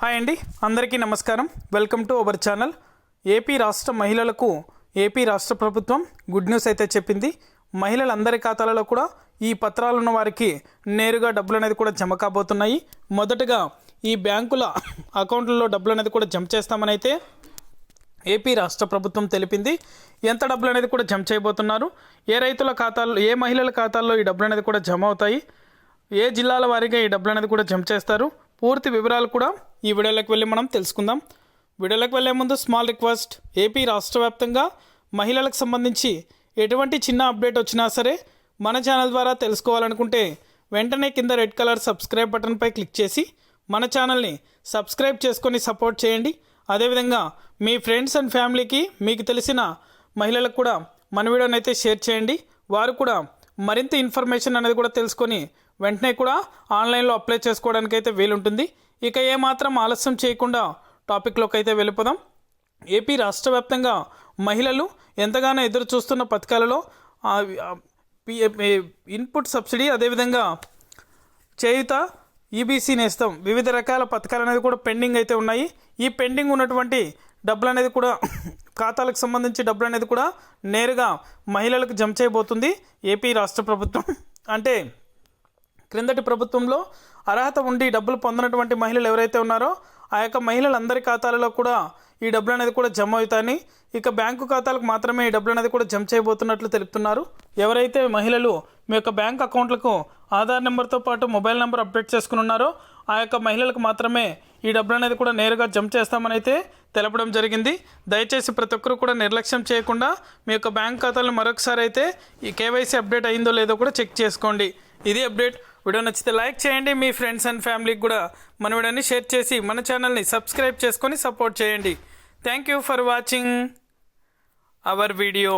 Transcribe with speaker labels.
Speaker 1: Hi అండి అందరికీ నమస్కారం. Welcome to our channel. AP రాష్ట్ర మహిళలకు ఏపీ రాష్ట్ర ప్రభుత్వం గుడ్ న్యూస్ అయితే చెప్పింది. మహిళలందరి ఖాతాలలో కూడా ఈ పత్రాలు ఉన్న వారికి నేరుగా డబ్బులు అనేది కూడా జమ కాబోతున్నాయి. మొదటగా ఈ బ్యాంకుల అకౌంట్లలో డబ్బులు అనేది కూడా జమ చేస్తామని అయితే ఏపీ రాష్ట్ర ప్రభుత్వం తెలిపింది. ఎంత డబ్బులు అనేది కూడా జమ చేయబోతున్నారు? ఏ రైతుల ఖాతాల్లో ఏ మహిళల ఖాతాల్లో ఈ డబ్బులు అనేది కూడా జమ అవుతాయి? ఏ జిల్లాల వారీగా ఈ డబ్బులు అనేది కూడా జమ చేస్తారు? పూర్తి వివరాలు కూడా ఈ వీడియోలోకి వెళ్ళి మనం తెలుసుకుందాం. వీడియోలోకి వెళ్ళే ముందు స్మాల్ రిక్వెస్ట్ ఏపీ రాష్ట్ర వ్యాప్తంగా మహిళలకు సంబంధించి ఎటువంటి చిన్న అప్డేట్ వచ్చినా సరే మన ఛానల్ ద్వారా తెలుసుకోవాలనుకుంటే వెంటనే కింద రెడ్ కలర్ సబ్స్క్రైబ్ బటన్పై క్లిక్ చేసి మన ఛానల్ని సబ్స్క్రైబ్ చేసుకొని సపోర్ట్ చేయండి. అదేవిధంగా మీ ఫ్రెండ్స్ అండ్ ఫ్యామిలీకి మీకు తెలిసిన మహిళలకు కూడా మన వీడియోని అయితే షేర్ చేయండి. వారు కూడా మరింత ఇన్ఫర్మేషన్ అనేది కూడా తెలుసుకొని వెంటనే కూడా ఆన్లైన్లో అప్లై చేసుకోవడానికి అయితే వీలుంటుంది. ఇక ఏమాత్రం ఆలస్యం చేయకుండా టాపిక్లోకి అయితే వెళ్ళిపోదాం. ఏపీ రాష్ట్ర వ్యాప్తంగా మహిళలు ఎంతగానో ఎదురు చూస్తున్న పథకాలలో ఇన్పుట్ సబ్సిడీ అదేవిధంగా చేయుత ఈబీసీ నేస్తం వివిధ రకాల పథకాలు అనేది కూడా పెండింగ్ అయితే ఉన్నాయి. ఈ పెండింగ్ ఉన్నటువంటి డబ్బులు అనేది కూడా ఖాతాలకు సంబంధించి డబ్బులు అనేది కూడా నేరుగా మహిళలకు జమ చేయబోతుంది. ఏపీ రాష్ట్ర ప్రభుత్వం. అంటే క్రిందటి ప్రభుత్వంలో అర్హత ఉండి డబ్బులు పొందినటువంటి మహిళలు ఎవరైతే ఉన్నారో ఆ యొక్క మహిళలందరి ఖాతాలలో కూడా ఈ డబ్బులు అనేది కూడా జమ అవుతాయని ఇక బ్యాంకు ఖాతాలకు మాత్రమే ఈ డబ్బులు అనేది కూడా జమ చేయబోతున్నట్లు తెలుపుతున్నారు. ఎవరైతే మహిళలు మీ యొక్క బ్యాంక్ అకౌంట్లకు ఆధార్ నెంబర్తో పాటు మొబైల్ నెంబర్ అప్డేట్ చేసుకుని ఉన్నారో ఆ యొక్క మహిళలకు మాత్రమే ఈ డబ్బులు అనేది కూడా నేరుగా జమ చేస్తామని అయితే తెలపడం జరిగింది. దయచేసి ప్రతి ఒక్కరు కూడా నిర్లక్ష్యం చేయకుండా మీ యొక్క బ్యాంక్ ఖాతాలను మరొకసారి అయితే ఈ కేవైసీ అప్డేట్ అయిందో లేదో కూడా చెక్ చేసుకోండి. ఇది అప్డేట్. వీడియో నచ్చితే లైక్ చేయండి. మీ ఫ్రెండ్స్ అండ్ ఫ్యామిలీకి కూడా మన వీడియోని షేర్ చేసి మన ఛానల్ని సబ్స్క్రైబ్ చేసుకొని సపోర్ట్ చేయండి. Thank you for watching our video